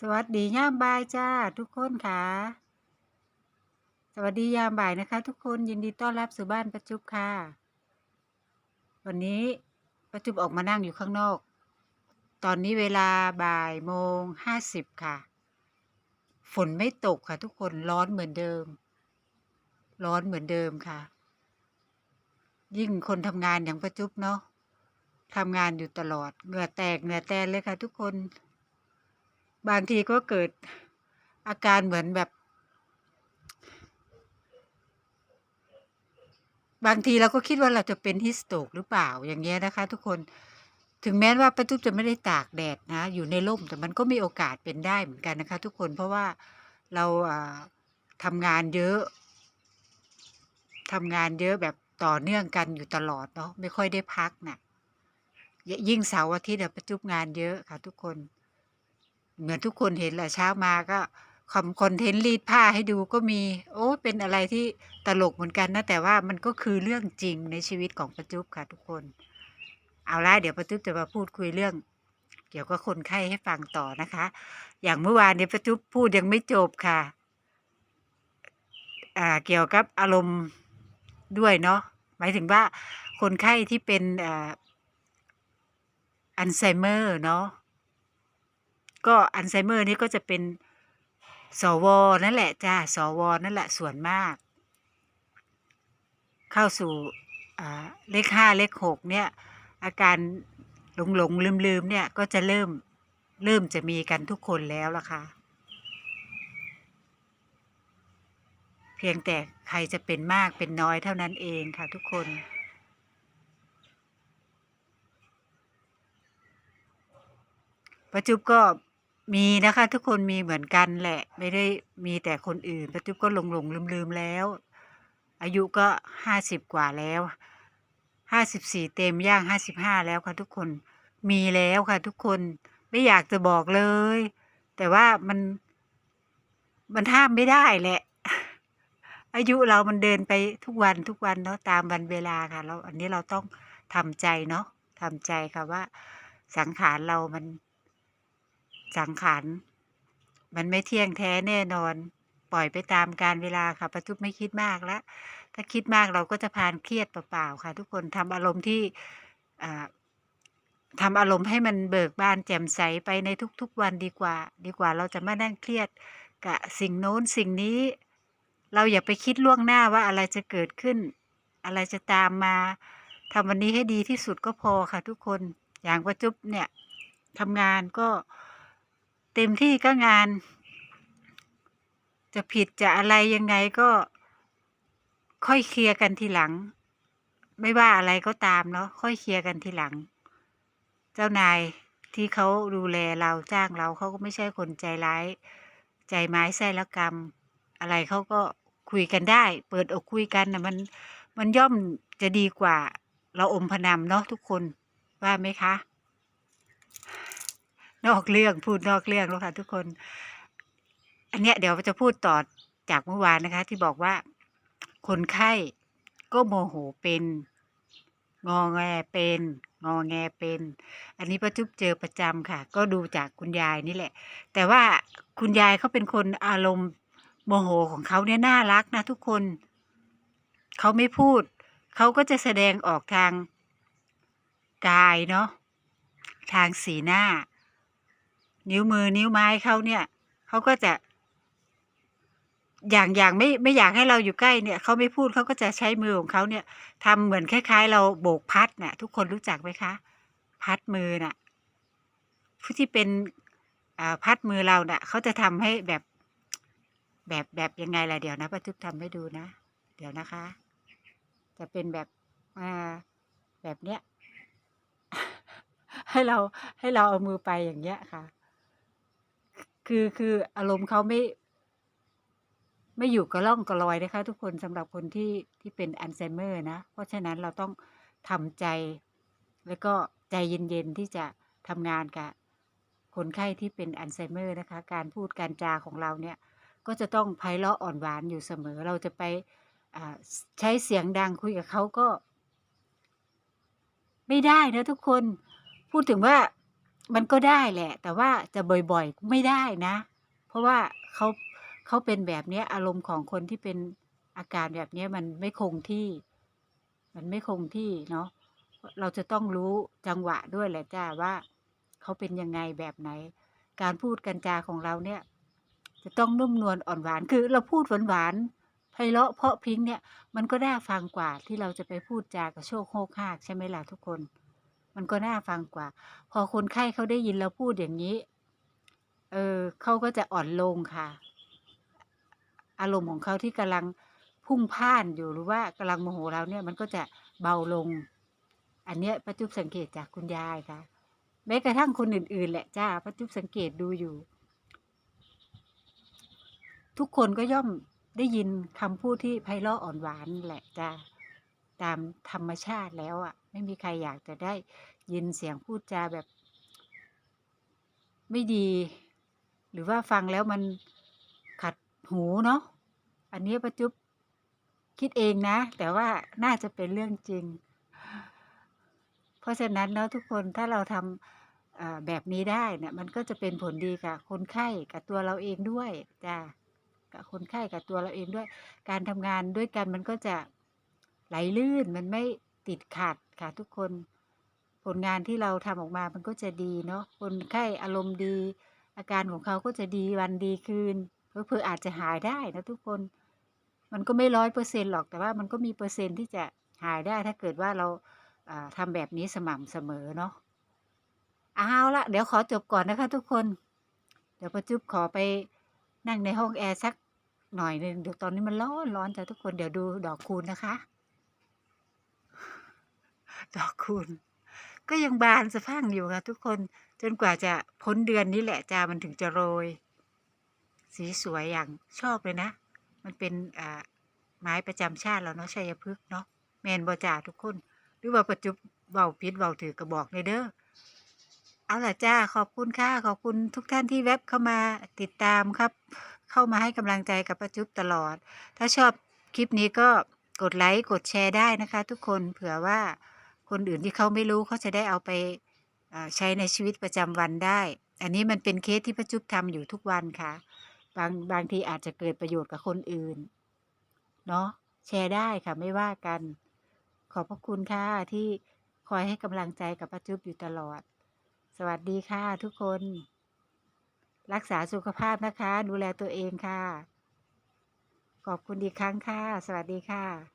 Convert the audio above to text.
สวัสดียามบ่ายจ้าทุกคนค่ะ สวัสดียามบ่ายนะคะ ทุกคนยินดีต้อนรับสู่บ้านประจุบค่ะ วันนี้ประจุบออกมานั่งอยู่ข้างนอก ตอนนี้เวลาบ่ายโมงห้าสิบค่ะ ฝนไม่ตกค่ะ ทุกคนร้อนเหมือนเดิม ร้อนเหมือนเดิมค่ะ ยิ่งคนทำงานอย่างประจุบเนาะทำงานอยู่ตลอดเหงื่อแตกเหงื่อแตนเลยค่ะ ทุกคน บางทีก็เกิดอาการเหมือนแบบ บางทีเราก็คิดว่าเราจะเป็นฮิสโตกหรือเปล่าอย่างเงี้ยนะคะ ทุกคนถึงแม้ว่าป้าจุ๊บจะไม่ได้ตากแดดนะ อยู่ในร่มแต่มันก็มีโอกาสเป็นได้เหมือนกันนะคะ ทุกคนเพราะว่าเราอ่าทำงานเยอะทำงานเยอะแบบต่อเนื่องกันอยู่ตลอดเนาะไม่ค่อยได้พักนะ่ะยิ่งเสาร์อาทิตย์อะป้าจุ๊บงานเยอะค่ะทุกคน เหมือนทุกคนเห็นแหละเช้ามาก็คอมคอนเทนต์รีดผ้าให้ดูก็มี โอ้เป็นอะไรที่ตลกเหมือนกันนะ แต่ว่ามันก็คือเรื่องจริงในชีวิตของประจุบค่ะทุกคน เอาละเดี๋ยวประจุบจะมาพูดคุยเรื่อง เกี่ยวกับคนไข้ให้ฟังต่อนะคะ อย่างเมื่อวานเนี่ยประจุบพูดยังไม่จบค่ะอ่าเกี่ยวกับอารมณ์ด้วยเนาะหมายถึงว่าคนไข้ที่เป็นอ่าอัลไซเมอร์เนาะ ก็อัลไซเมอร์นี่ก็จะเป็นสวนั่นแหละจ้าสวนั่นแหละส่วนมาก เข้าสู่เลขห้าเลขหกเนี่ย อาการหลงหลงลืมลืมเนี่ยก็จะเริ่มเริ่มจะมีกันทุกคนแล้วล่ะค่ะ เพียงแต่ใครจะเป็นมากเป็นน้อยเท่านั้นเองค่ะทุกคนประจุบก็ มีนะคะทุกคนมีเหมือนกันแหละ ไม่ได้มีแต่คนอื่นประจุบก็หลงหลงลืมลืมแล้ว อายุก็ห้าสิบกว่าแล้วห้าสิบสี่เต็มย่างห้าสิบห้าแล้วค่ะทุกคนมีแล้วค่ะทุกคนไม่อยากจะบอกเลย แต่ว่ามัน มันห้ามไม่ได้แหละ อายุเรามันเดินไปทุกวันทุกวันเนาะตามวันเวลาค่ะ เราอันนี้เราต้องทำใจเนาะทำใจค่ะว่า สังขารเรามัน สังขารมันไม่เที่ยงแท้แน่นอน ปล่อยไปตามการเวลาค่ะประจุบไม่คิดมากแล้ว ถ้าคิดมากเราก็จะพานเครียดเปล่าๆค่ะ ทุกคนทำอารมณ์ที่ทำอารมณ์ให้มันเบิกบานแจ่มใสไปในทุกๆวันดีกว่า ดีกว่าเราจะมานั่งเครียดกับสิ่งโน้นสิ่งนี้ เราอย่าไปคิดล่วงหน้าว่าอะไรจะเกิดขึ้น อะไรจะตามมาทำวันนี้ให้ดีที่สุดก็พอค่ะทุกคนอย่างประจุบเนี่ยทำงานก็ เต็มที่ก็งาน จะผิดจะอะไรยังไงก็ ค่อยเคลียร์กันทีหลัง ไม่ว่าอะไรก็ตามเนาะค่อยเคลียร์กันทีหลัง เจ้านายที่เขาดูแลเราจ้างเราเขาก็ไม่ใช่คนใจร้าย ใจไม้ไส้ละกรรม อะไรเขาก็คุยกันได้ เปิดอกคุยกันนะมันมันย่อมจะดีกว่า เราอมพนำเนาะทุกคนว่าไหมคะ นอกเรื่องพูดนอกเรื่องแล้วค่ะทุกคน อันเนี้ยเดี๋ยวจะพูดต่อจากเมื่อวานนะคะ ที่บอกว่า คนไข้ก็โมโหเป็น งอแงเป็น งอแงเป็น อันนี้ประจุบเจอประจำค่ะ ก็ดูจากคุณยายนี่แหละ แต่ว่าคุณยายเขาเป็นคนอารมณ์โมโหของเขาเนี่ยน่ารักนะทุกคนเขาไม่พูด เขาก็จะแสดงออกทางกายเนาะทางสีหน้า นิ้วมือนิ้วไม้เขาเนี่ยเขาก็จะ อย่างอย่างไม่ไม่อยากให้เราอยู่ใกล้เนี่ยเขาไม่พูดเขาก็จะใช้มือของเขาเนี่ยทำเหมือนคล้าย ๆ เราโบกพัดเนะ่ยทุกคนรู้จักไหมคะ พัดมือน่ะ ผู้ที่เป็นอ่าพัดมือเราเนะ่ะเขาจะทำให้แบบแบบแบบยังไงล่ะเดี๋ยวนะป้าทุกทำให้ดูนะ เดี๋ยวนะคะ จะเป็นแบบอ่าแบบเนี้ยให้เราให้เราเอามือไปอย่างเงี้ยค่ะ คือคืออารมณ์เขาไม่ ไม่อยู่กระล่องกระลอยนะคะ ทุกคนสำหรับคนที่ที่เป็นอัลไซเมอร์นะ เพราะฉะนั้นเราต้องทำใจ แล้วก็ใจเย็นๆที่จะทำงานกับคนไข้ที่เป็นอัลไซเมอร์นะคะ การพูดการจาของเราเนี่ย ก็จะต้องไพเราะอ่อนหวานอยู่เสมอ เราจะไปใช้เสียงดังคุยกับเขาก็ ไม่ได้นะทุกคน พูดถึงว่า มันก็ได้แหละ แต่ว่าจะบ่อยๆไม่ได้นะ เพราะว่าเขาเขาเป็นแบบเนี้ย อารมณ์ของคนที่เป็นอาการแบบเนี้ยมันไม่คงที่ มันไม่คงที่เนาะเราจะต้องรู้จังหวะด้วยแหละจ้ะว่าเขาเป็นยังไงแบบไหน การพูดกันจาของเราเนี่ย จะต้องนุ่มนวลอ่อนหวานคือเราพูดหวานๆไพเราะเพราะพิงเนี่ย มันก็น่าฟังกว่าที่เราจะไปพูดจากระโชกโฮกฮากใช่ไหมล่ะทุกคน มันก็น่าฟังกว่า พอคนไข้เขาได้ยินเราพูดอย่างงี้ เออเขาก็จะอ่อนลงค่ะ อารมณ์ของเขาที่กำลังพุ่งพล่านอยู่หรือว่ากำลังโมโหเราเนี่ย มันก็จะเบาลง อันเนี้ยป้าจุ๊บสังเกตจากคุณยายค่ะแม้กระทั่งคนอื่น ๆ แหละจ้ะป้าจุ๊บสังเกตดูอยู่ ทุกคนก็ย่อมได้ยินคำพูดที่ไพเราะอ่อนหวานแหละจ้ะตามธรรมชาติแล้วอะ ไม่มีใครอยากจะได้ยินเสียงพูดจาแบบ ไม่ดี หรือว่าฟังแล้วมันขัดหูเนาะอันนี้ป้าจุ๊บคิดเองนะ แต่ว่าน่าจะเป็นเรื่องจริง เพราะฉะนั้นเนาะทุกคนถ้าเราทำอ่าแบบนี้ได้เนี่ยมันก็จะเป็นผลดีกับคนไข้กับตัวเราเองด้วยจ้ะกับคนไข้กับตัวเราเองด้วย การทำงานด้วยกันมันก็จะไหลลื่นมันไม่ ติดขัดค่ะทุกคน ผลงานที่เราทำออกมามันก็จะดีเนาะคนไข้อารมณ์ดี อาการของเขาก็จะดีวันดีคืนเผลอๆอาจจะหายได้นะทุกคน มันก็ไม่100%หรอกแต่ว่ามันก็มีเปอร์เซ็นต์ที่จะหายได้ถ้าเกิดว่าเราาทำแบบนี้สม่ำเสมอเนาะเอาละเดี๋ยวขอจบก่อนนะคะ ทุกคน เดี๋ยวป้าจุ๊บขอไปนั่งในห้องแอร์สักหน่อยหนึ่งเดี๋ยวตอนนี้มันร้อนร้อนจ้ะทุกคนเดี๋ยวดูดอกคูณนะคะ ดอกคูณ ก็ยังบานสะพั่งอยู่ค่ะทุกคนจนกว่าจะพ้นเดือนนี้แหละจ้ะมันถึงจะโรย สีสวยอย่างชอบเลยนะ มันเป็นไม้ประจำชาติเราเนาะชัยพฤกษ์เนาะแมนบ่จ้ะทุกคน หรือว่าป้าจุ๊บเว้าผิดเว้าถูกก็บอกหน่อยเด้อเอาล่ะจ้ะขอบคุณค่ะขอบคุณทุกท่านที่แวบเข้ามาติดตามครับ เข้ามาให้กำลังใจกับป้าจุ๊บตลอด ถ้าชอบคลิปนี้ก็กดไลก์กดแชร์ได้นะคะ ทุกคนเผื่อว่า คนอื่นที่เขาไม่รู้เขาจะได้เอาไปใช้ในชีวิตประจำวันได้ อันนี้มันเป็นเคสที่ป้าจุ๊บทำอยู่ทุกวันค่ะ บางบางทีอาจจะเกิดประโยชน์กับคนอื่น เนาะแชร์ได้ค่ะไม่ว่ากัน ขอบพระคุณค่ะที่คอยให้กำลังใจกับป้าจุ๊บอยู่ตลอด สวัสดีค่ะทุกคน รักษาสุขภาพนะคะ ดูแลตัวเองค่ะ ขอบคุณอีกครั้งค่ะ สวัสดีค่ะ